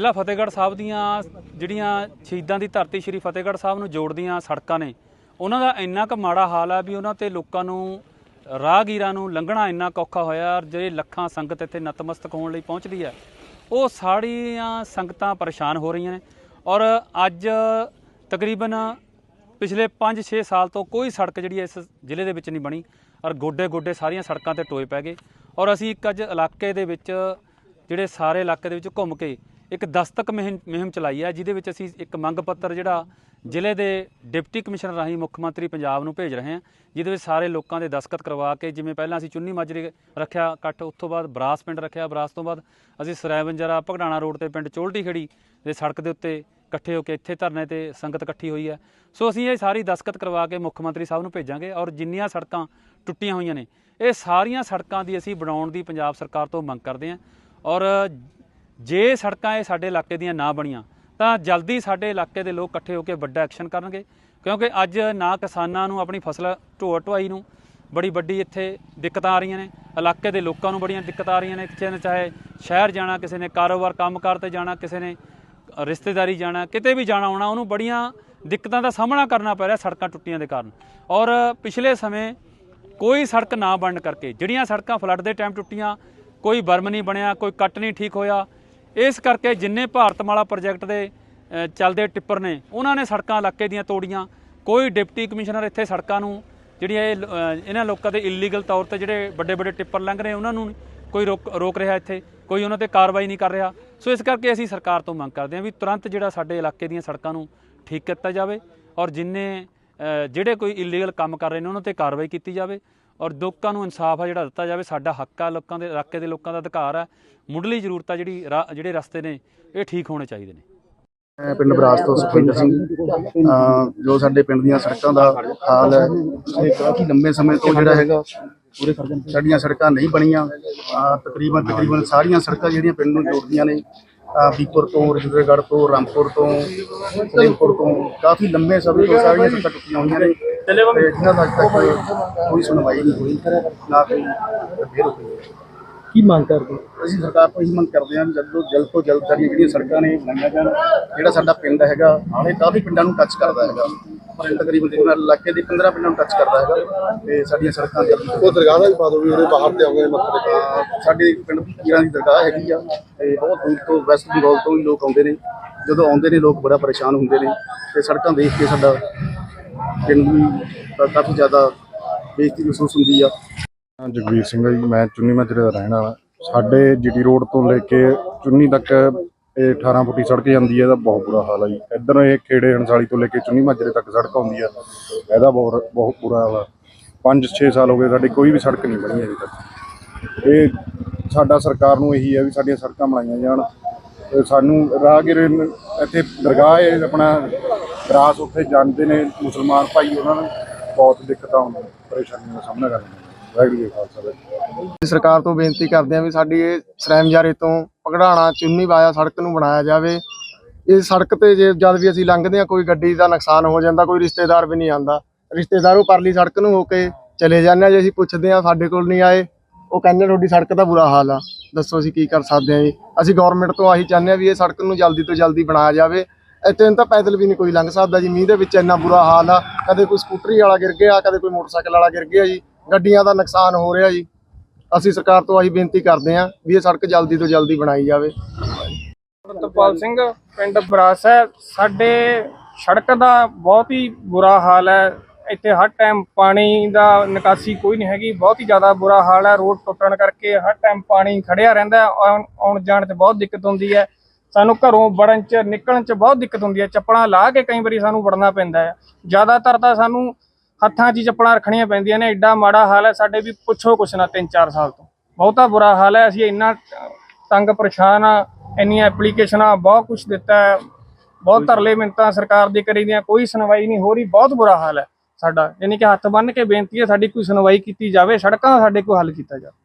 ਜ਼ਿਲ੍ਹਾ ਫਤਿਹਗੜ੍ਹ ਸਾਹਿਬ ਦੀਆਂ ਜਿਹੜੀਆਂ ਸ਼ਹੀਦਾਂ ਦੀ ਧਰਤੀ ਸ਼੍ਰੀ ਫਤਿਹਗੜ੍ਹ ਸਾਹਿਬ ਨੂੰ ਜੋੜਦੀਆਂ ਸੜਕਾਂ ਨੇ, ਉਹਨਾਂ ਦਾ ਇੰਨਾ ਕੁ ਮਾੜਾ ਹਾਲ ਹੈ ਵੀ ਉਹਨਾਂ ਤੇ ਲੋਕਾਂ ਨੂੰ, ਰਾਹਗੀਰਾਂ ਨੂੰ ਲੰਘਣਾ ਇੰਨਾ ਕੁ ਔਖਾ ਹੋਇਆ ਔਰ ਜਿਹੜੇ ਲੱਖਾਂ ਸੰਗਤ ਇੱਥੇ ਨਤਮਸਤਕ ਹੋਣ ਲਈ ਪਹੁੰਚਦੀ ਹੈ ਉਹ ਸਾਰੀਆਂ ਸੰਗਤਾਂ ਪਰੇਸ਼ਾਨ ਹੋ ਰਹੀਆਂ ਨੇ ਔਰ ਅੱਜ ਤਕਰੀਬਨ ਪਿਛਲੇ 5-6 ਸਾਲ ਤੋਂ ਕੋਈ ਸੜਕ ਜਿਹੜੀ ਇਸ ਜ਼ਿਲ੍ਹੇ ਦੇ ਵਿੱਚ ਨਹੀਂ ਬਣੀ ਔਰ ਗੋਡੇ-ਗੋਡੇ ਸਾਰੀਆਂ ਸੜਕਾਂ ਤੇ ਟੋਏ ਪੈ ਗਏ ਔਰ ਅਸੀਂ ਇੱਕ ਅੱਜ ਇਲਾਕੇ ਦੇ ਵਿੱਚ, ਜਿਹੜੇ ਸਾਰੇ ਇਲਾਕੇ ਦੇ ਵਿੱਚ ਘੁੰਮ ਕੇ ਇੱਕ ਦਸਤਕ ਮੁਹਿੰਮ ਮੁਹਿੰਮ ਚਲਾਈ ਹੈ ਜਿਹਦੇ ਵਿੱਚ ਅਸੀਂ ਇੱਕ ਮੰਗ ਪੱਤਰ ਜਿਹੜਾ ਜ਼ਿਲ੍ਹੇ ਦੇ ਡਿਪਟੀ ਕਮਿਸ਼ਨਰ ਰਾਹੀਂ ਮੁੱਖ ਮੰਤਰੀ ਪੰਜਾਬ ਨੂੰ ਭੇਜ ਰਹੇ ਹਾਂ, ਜਿਹਦੇ ਵਿੱਚ ਸਾਰੇ ਲੋਕਾਂ ਦੇ ਦਸਤਖਤ ਕਰਵਾ ਕੇ, ਜਿਵੇਂ ਪਹਿਲਾਂ ਅਸੀਂ ਚੁੰਨੀ ਮਾਜਰੀ ਰੱਖਿਆ, ਇਕੱਠ ਉੱਥੋਂ ਬਾਅਦ ਬਰਾਸ ਪਿੰਡ ਰੱਖਿਆ, ਬਰਾਸ ਤੋਂ ਬਾਅਦ ਅਸੀਂ ਸਰਾਇਵੰਜਰਾ ਭਗੜਾਣਾ ਰੋਡ ਤੇ ਪਿੰਡ ਚੋਲਟੀ ਖੜੀ ਦੇ ਸੜਕ ਦੇ ਉੱਤੇ ਇਕੱਠੇ ਹੋ ਕੇ ਇੱਥੇ ਧਰਨੇ ਤੇ ਸੰਗਤ ਇਕੱਠੀ ਹੋਈ ਹੈ। ਸੋ ਅਸੀਂ ਇਹ ਸਾਰੀ ਦਸਤਖਤ ਕਰਵਾ ਕੇ ਮੁੱਖ ਮੰਤਰੀ ਸਾਹਿਬ ਨੂੰ ਭੇਜਾਂਗੇ ਔਰ ਜਿੰਨੀਆਂ ਸੜਕਾਂ ਟੁੱਟੀਆਂ ਹੋਈਆਂ ਨੇ, ਇਹ ਸਾਰੀਆਂ ਸੜਕਾਂ ਦੀ ਅਸੀਂ ਬਣਾਉਣ ਦੀ ਪੰਜਾਬ ਸਰਕਾਰ ਤੋਂ ਮੰਗ ਕਰਦੇ ਹਾਂ ਔਰ ਜੇ ਸੜਕਾਂ ਇਹ ਸਾਡੇ ਇਲਾਕੇ ਦੀਆਂ ਨਾ ਬਣੀਆਂ, ਤਾਂ ਜਲਦੀ ਸਾਡੇ ਇਲਾਕੇ ਦੇ ਲੋਕ ਇਕੱਠੇ ਹੋ ਕੇ ਵੱਡਾ ਐਕਸ਼ਨ ਕਰਨਗੇ। ਕਿਉਂਕਿ ਅੱਜ ਨਾ ਕਿਸਾਨਾਂ ਨੂੰ ਆਪਣੀ ਫਸਲ ਢੋਆ ਢੁਆਈ ਨੂੰ ਬੜੀ ਵੱਡੀ ਇੱਥੇ ਦਿੱਕਤਾਂ ਆ ਰਹੀਆਂ ਨੇ। ਇਲਾਕੇ ਦੇ ਲੋਕਾਂ ਨੂੰ ਬੜੀਆਂ ਦਿੱਕਤਾਂ ਆ ਰਹੀਆਂ ਨੇ। ਕਿਸੇ ਨੇ ਚਾਹੇ ਸ਼ਹਿਰ ਜਾਣਾ, ਕਿਸੇ ਨੇ ਕਾਰੋਬਾਰ ਕੰਮਕਾਰ ਤੇ ਜਾਣਾ, ਕਿਸੇ ਨੇ ਰਿਸ਼ਤੇਦਾਰੀ ਜਾਣਾ, ਕਿਤੇ ਵੀ ਜਾਣਾ ਆਉਣਾ, ਉਹਨੂੰ ਬੜੀਆਂ ਦਿੱਕਤਾਂ ਦਾ ਸਾਹਮਣਾ ਕਰਨਾ ਪੈ ਰਿਹਾ ਸੜਕਾਂ ਟੁੱਟੀਆਂ ਦੇ ਕਾਰਨ। ਔਰ ਪਿਛਲੇ ਸਮੇਂ ਕੋਈ ਸੜਕ ਨਾ ਬਣਨ ਕਰਕੇ, ਜਿਹੜੀਆਂ ਸੜਕਾਂ ਫਲੱਡ ਦੇ ਟਾਈਮ ਟੁੱਟੀਆਂ, ਕੋਈ ਬਰਮ ਨਹੀਂ ਬਣਿਆ, ਕੋਈ ਕੱਟ ਨਹੀਂ ਠੀਕ ਹੋਇਆ ਇਸ ਕਰਕੇ ਜਿੰਨੇ ਭਾਰਤਮਾਲਾ ਪ੍ਰੋਜੈਕਟ ਦੇ ਚੱਲਦੇ ਟਿੱਪਰ ਨੇ, ਉਹਨਾਂ ਨੇ ਸੜਕਾਂ ਇਲਾਕੇ ਦੀਆਂ ਤੋੜੀਆਂ। ਕੋਈ ਡਿਪਟੀ ਕਮਿਸ਼ਨਰ ਇੱਥੇ ਸੜਕਾਂ ਨੂੰ, ਜਿਹੜੀਆਂ ਇਹ ਲ- ਇਹਨਾਂ ਲੋਕਾਂ ਦੇ ਇਲੀਗਲ ਤੌਰ ਤੇ ਜਿਹੜੇ ਵੱਡੇ ਵੱਡੇ ਟਿੱਪਰ ਲੰਘ ਰਹੇ, ਉਹਨਾਂ ਨੂੰ ਕੋਈ ਰੋਕ ਰੋਕ ਰਿਹਾ ਇੱਥੇ, ਕੋਈ ਉਹਨਾਂ ਤੇ ਕਾਰਵਾਈ ਨਹੀਂ ਕਰ ਰਿਹਾ। ਸੋ ਇਸ ਕਰਕੇ ਅਸੀਂ ਸਰਕਾਰ ਤੋਂ ਮੰਗ ਕਰਦੇ ਹਾਂ ਵੀ ਤੁਰੰਤ ਜਿਹੜਾ ਸਾਡੇ ਇਲਾਕੇ ਦੀਆਂ ਸੜਕਾਂ ਨੂੰ ਠੀਕ ਕੀਤਾ ਜਾਵੇ ਔਰ ਜਿੰਨੇ ਜਿਹੜੇ ਕੋਈ ਇਲੀਗਲ ਕੰਮ ਕਰ ਰਹੇ ਨੇ, ਉਹਨਾਂ ਤੇ ਕਾਰਵਾਈ ਕੀਤੀ ਜਾਵੇ। ਔਰ ਲੋਕਾਂ ਨੂੰ ਇਨਸਾਫ ਆ ਜਿਹੜਾ ਦਿੱਤਾ ਜਾਵੇ, ਸਾਡਾ ਹੱਕ ਆ, ਲੋਕਾਂ ਦੇ ਇਲਾਕੇ ਦੇ ਲੋਕਾਂ ਦਾ ਅਧਿਕਾਰ ਆ। ਮੁੱਢਲੀ ਜ਼ਰੂਰਤ ਆ ਜਿਹੜੀ ਰਾ- ਜਿਹੜੇ ਰਸਤੇ ਨੇ, ਇਹ ਠੀਕ ਹੋਣੇ ਚਾਹੀਦੇ ਨੇ। ਮੈਂ ਪਿੰਡ ਬਰਾਸ ਤੋਂ ਸੁਖਵਿੰਦਰ ਸਿੰਘ। ਅਹ ਜੋ ਸਾਡੇ ਪਿੰਡ ਦੀਆਂ ਸੜਕਾਂ ਦਾ ਹਾਲ ਹੈ, ਇਹ ਕਾਫੀ ਲੰਬੇ ਸਮੇਂ ਤੋਂ ਜਿਹੜਾ ਹੈਗਾ ਪੂਰੇ ਸਾਡੀਆਂ ਸੜਕਾਂ ਨਹੀਂ ਬਣੀਆਂ। ਅਹ ਤਕਰੀਬਨ ਤਕਰੀਬਨ ਸਾਰੀਆਂ ਸੜਕਾਂ ਜਿਹੜੀਆਂ ਪਿੰਡ ਨੂੰ ਜੋੜਦੀਆਂ ਨੇ, ਅਹ ਬੀਪੁਰ ਤੋਂ, ਰਜਿੰਦਰਗੜ੍ਹ ਤੋਂ, ਰਾਮਪੁਰ ਤੋਂ, ਸਲੇਮਪੁਰ ਤੋਂ, ਕਾਫੀ ਲੰਬੇ ਸਮੇਂ ਤੋਂ ਸਾਰੀਆਂ ਸੜਕਾਂ ਟੁੱਟੀਆਂ ਹੋਈਆਂ ਨੇ। ਤੇ ਜਿਨ੍ਹਾਂ ਦਾ ਅੱਜ ਤੱਕ ਕੋਈ ਸੁਣਵਾਈ ਨਹੀਂ ਹੋਈ ਨਾ ਕੋਈ ਹੋਈ ਕੀ ਮੰਗ ਕਰਦੇ? ਅਸੀਂ ਸਰਕਾਰ ਤੋਂ ਇਹੀ ਮੰਗ ਕਰਦੇ ਹਾਂ ਵੀ ਜਲਦ ਤੋਂ ਜਲਦ ਤੋਂ ਜਲਦ ਸਾਡੀਆਂ ਜਿਹੜੀਆਂ ਸੜਕਾਂ ਨੇ ਬਣਾਈਆਂ ਜਾਣ ਜਿਹੜਾ ਸਾਡਾ ਪਿੰਡ ਹੈਗਾ ਇਹ ਕਾਫੀ ਪਿੰਡਾਂ ਨੂੰ ਟੱਚ ਕਰਦਾ ਹੈਗਾ। ਪਰ ਤਕਰੀਬਨ ਤਕਰੀਬਨ ਇਲਾਕੇ ਦੇ 15 ਪਿੰਡਾਂ ਨੂੰ ਟੱਚ ਕਰਦਾ ਹੈਗਾ ਤੇ ਸਾਡੀਆਂ ਸੜਕਾਂ ਜਲਦੀ ਉਹ ਦਰਗਾਹ ਦਾ ਵੀ ਪਾ ਦੋ ਵੀ ਉਹਦੇ ਬਾਹਰ ਤੇ ਆਉਂਦੇ ਮੱਥੇ ਅਹ ਸਾਡੇ ਪਿੰਡ ਪੀਰਾਂ ਦੀ ਦਰਗਾਹ ਹੈਗੀ ਆ ਤੇ ਬਹੁਤ ਦੂਰ ਤੋਂ ਵੈਸਟ ਬੰਗਾਲ ਤੋਂ ਵੀ ਲੋਕ ਆਉਂਦੇ ਨੇ। ਜਦੋਂ ਆਉਂਦੇ ਨੇ ਲੋਕ ਬੜਾ ਪਰੇਸ਼ਾਨ ਹੁੰਦੇ ਨੇ ਤੇ ਸੜਕਾਂ ਦੇਖ ਕੇ ਸਾਡਾ ਪਿੰਡ ਨੂੰ ਕਾਫੀ ਜ਼ਿਆਦਾ ਬੇਇੱਜ਼ਤੀ ਮਹਿਸੂਸ ਹੁੰਦੀ ਆ। ਜਗਵੀਰ ਸਿੰਘ ਹੈ ਜੀ, ਮੈਂ ਚੁੰਨੀ ਮਾਜਰੇ ਦਾ ਰਹਿਣ ਵਾਲਾ। ਸਾਡੇ ਜੀਟੀ ਰੋਡ ਤੋਂ ਲੈ ਕੇ ਚੁੰਨੀ ਤੱਕ ਇਹ 18 ਫੁੱਟੀ ਸੜਕ ਜਾਂਦੀ ਹੈ ਇਹਦਾ ਬਹੁਤ ਬੁਰਾ ਹਾਲ ਹੈ ਜੀ। ਇੱਧਰ ਇਹ ਖੇੜੇ ਹੰਸਾਲੀ ਤੋਂ ਲੈ ਕੇ ਚੁੰਨੀ ਮਾਜਰੇ ਤੱਕ ਸੜਕ ਆਉਂਦੀ ਆ, ਇਹਦਾ ਬਹੁਤ ਬਹੁਤ ਬੁਰਾ ਹਾਲ ਹੈ 5-6 ਸਾਲ ਹੋ ਗਏ ਸਾਡੀ ਕੋਈ ਵੀ ਸੜਕ ਨਹੀਂ ਬਣੀ ਅਜੇ ਤੱਕ। ਇਹ ਸਾਡਾ ਸਰਕਾਰ ਨੂੰ ਇਹੀ ਹੈ ਵੀ ਸਾਡੀਆਂ ਸੜਕਾਂ ਬਣਾਈਆਂ ਜਾਣ। ਸਾਨੂੰ ਰਾਹਗੀਰ ਨ- ਇੱਥੇ ਦਰਗਾਹ ਹੈ, ਆਪਣਾ ਗਰਾਸ ਉੱਥੇ ਜਾਂਦੇ ਨੇ ਮੁਸਲਮਾਨ ਭਾਈ, ਉਹਨਾਂ ਨੂੰ ਬਹੁਤ ਦਿੱਕਤਾਂ ਆਉਂਦੀਆਂ ਪਰੇਸ਼ਾਨੀਆਂ ਦਾ ਸਾਹਮਣਾ ਕਰਨਾ ਵਾਹਿਗੁਰੂ ਜੀ ਖਾਲਸਾ, ਵਾਹਿਗੁਰੂ ਸਰਕਾਰ ਤੋਂ ਬੇਨਤੀ ਕਰਦੇ ਹਾਂ ਵੀ ਸਾਡੀ ਇਹ ਸਰੈਮਜਾਰੇ ਤੋਂ ਪਗੜਾਣਾ ਚੁੰਨੀ ਵਾਇਆ ਸੜਕ ਨੂੰ ਬਣਾਇਆ ਜਾਵੇ। ਇਹ ਸੜਕ ਤੇ ਜੇ ਜਦ ਵੀ ਅਸੀਂ ਲੰਘਦੇ ਹਾਂ, ਕੋਈ ਗੱਡੀ ਦਾ ਨੁਕਸਾਨ ਹੋ ਜਾਂਦਾ, ਕੋਈ ਰਿਸ਼ਤੇਦਾਰ ਵੀ ਨਹੀਂ ਆਂਦਾ ਰਿਸ਼ਤੇਦਾਰ ਉਹ ਪਰਲੀ ਸੜਕ ਨੂੰ ਹੋ ਕੇ ਚਲੇ ਜਾਂਦੇ ਆ ਜੇ ਅਸੀਂ ਪੁੱਛਦੇ ਹਾਂ ਸਾਡੇ ਕੋਲ ਨਹੀਂ ਆਏ, ਉਹ ਕਹਿੰਦੇ ਤੁਹਾਡੀ ਸੜਕ ਦਾ ਬੁਰਾ ਹਾਲ ਆ। ਦੱਸੋ ਅਸੀਂ ਕੀ ਕਰ ਸਕਦੇ ਹਾਂ ਜੀ? ਅਸੀਂ ਗਵਰਨਮੈਂਟ ਤੋਂ ਆਹੀ ਚਾਹੁੰਦੇ ਹਾਂ ਵੀ ਇਹ ਸੜਕ ਨੂੰ ਜਲਦੀ ਤੋਂ ਜਲਦੀ ਬਣਾਇਆ ਜਾਵੇ। ਇੱਥੇ ਨੂੰ ਤਾਂ ਪੈਦਲ ਵੀ ਨਹੀਂ ਕੋਈ ਲੰਘ ਸਕਦਾ ਜੀ। ਮੀਂਹ ਦੇ ਵਿੱਚ ਇੰਨਾ ਬੁਰਾ ਹਾਲ ਆ। ਕਦੇ ਕੋਈ ਸਕੂਟਰੀ ਵਾਲਾ ਗਿਰ ਗਿਆ, ਕਦੇ ਕੋਈ ਮੋਟਰਸਾਈਕਲ ਵਾਲਾ ਗਿਰ ਗਿਆ ਜੀ। ਗੱਡੀਆਂ ਦਾ ਨੁਕਸਾਨ ਹੋ ਰਿਹਾ ਜੀ। ਅਸੀਂ ਸਰਕਾਰ ਤੋਂ ਆਹੀ ਬੇਨਤੀ ਕਰਦੇ ਹਾਂ ਵੀ ਇਹ ਸੜਕ ਜਲਦੀ ਤੋਂ ਜਲਦੀ ਬਣਾਈ ਜਾਵੇ। ਪ੍ਰਿਤਪਾਲ ਸਿੰਘ, ਪਿੰਡ ਬਰਾਸ ਹੈ ਸਾਡੇ ਸੜਕ ਦਾ ਬਹੁਤ ਹੀ ਬੁਰਾ ਹਾਲ ਹੈ। ਇੱਥੇ ਹਰ ਟਾਈਮ ਪਾਣੀ ਦਾ ਨਿਕਾਸੀ ਕੋਈ ਨਹੀਂ ਹੈਗੀ। ਬਹੁਤ ਹੀ ਜ਼ਿਆਦਾ ਬੁਰਾ ਹਾਲ ਹੈ। ਰੋਡ ਟੁੱਟਣ ਕਰਕੇ ਹਰ ਟਾਈਮ ਪਾਣੀ ਖੜਿਆ ਰਹਿੰਦਾ ਹੈ। ਆਉਣ ਜਾਣ 'ਚ ਬਹੁਤ ਦਿੱਕਤ ਹੁੰਦੀ ਹੈ। ਸਾਨੂੰ ਘਰੋਂ ਵੜਨ 'ਚ ਨਿਕਲਣ 'ਚ ਬਹੁਤ ਦਿੱਕਤ ਹੁੰਦੀ ਹੈ। ਚੱਪਲਾਂ ਲਾ ਕੇ ਕਈ ਵਾਰੀ ਸਾਨੂੰ ਵੜਨਾ ਪੈਂਦਾ ਹੈ। ਜ਼ਿਆਦਾਤਰ ਤਾਂ ਸਾਨੂੰ ਹੱਥਾਂ 'ਚ ਹੀ ਚੱਪਲਾਂ ਰੱਖਣੀਆਂ ਪੈਂਦੀਆਂ ਨੇ। ਐਡਾ ਮਾੜਾ ਹਾਲ ਹੈ ਸਾਡੇ ਵੀ ਪੁੱਛੋ ਕੁਛ ਨਾ 3-4 ਸਾਲ ਤੋਂ। ਬਹੁਤਾ ਬੁਰਾ ਹਾਲ ਹੈ ਅਸੀਂ ਇੰਨਾ ਤੰਗ ਪਰੇਸ਼ਾਨ ਆ ਇੰਨੀਆਂ ਐਪਲੀਕੇਸ਼ਨਾਂ ਬਹੁਤ ਕੁਝ ਦਿੱਤਾ ਹੈ। ਬਹੁਤ ਤਰਲੇ ਮਿੰਤਾਂ ਸਰਕਾਰ ਦੀ ਕਰੀ ਦੀਆਂ ਕੋਈ ਸੁਣਵਾਈ ਨਹੀਂ ਹੋ ਰਹੀ ਬਹੁਤ ਬੁਰਾ ਹਾਲ ਹੈ ਸਾਡਾ। ਯਾਨੀ ਕਿ ਹੱਥ ਬੰਨ੍ਹ ਕੇ ਬੇਨਤੀ ਹੈ ਸਾਡੀ ਕੋਈ ਸੁਣਵਾਈ ਕੀਤੀ ਜਾਵੇ ਸੜਕਾਂ ਦਾ ਸਾਡੇ ਕੋਈ ਹੱਲ ਕੀਤਾ ਜਾਵੇ।